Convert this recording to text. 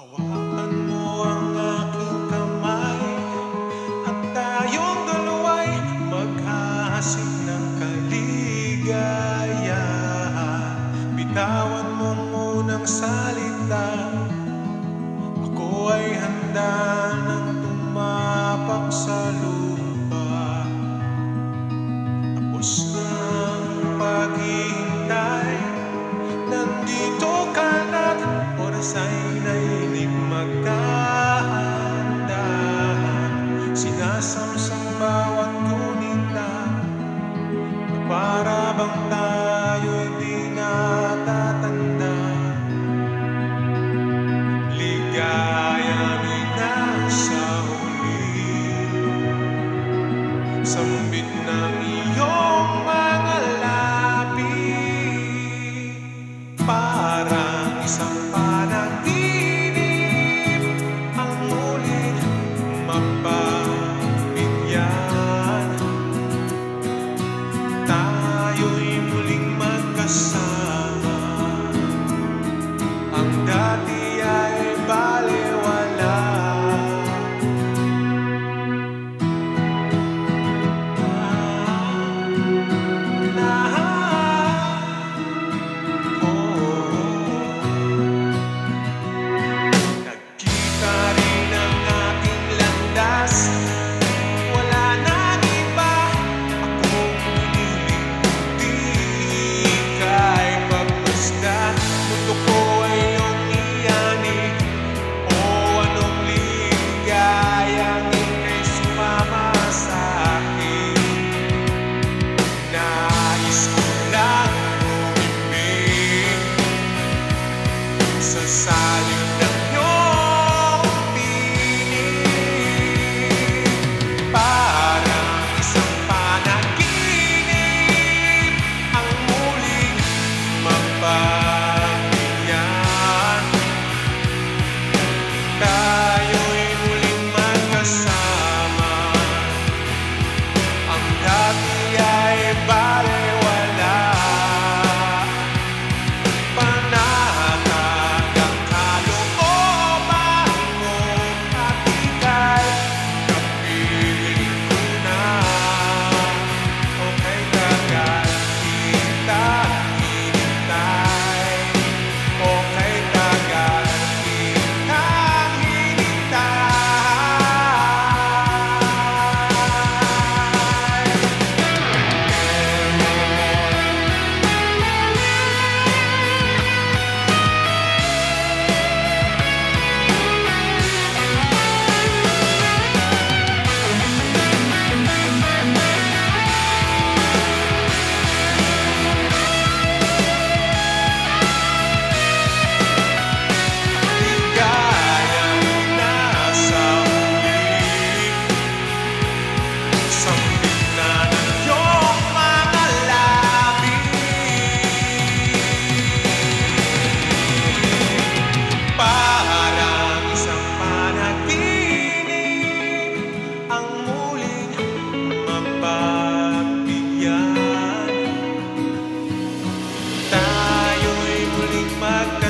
Hawakan mo ang aking kamay At tayong dalawa'y magkasip ng kaligayahan. Bitawan mo ang salita. Ako ay handa nang tumapak sa lupa bangtan. dati No.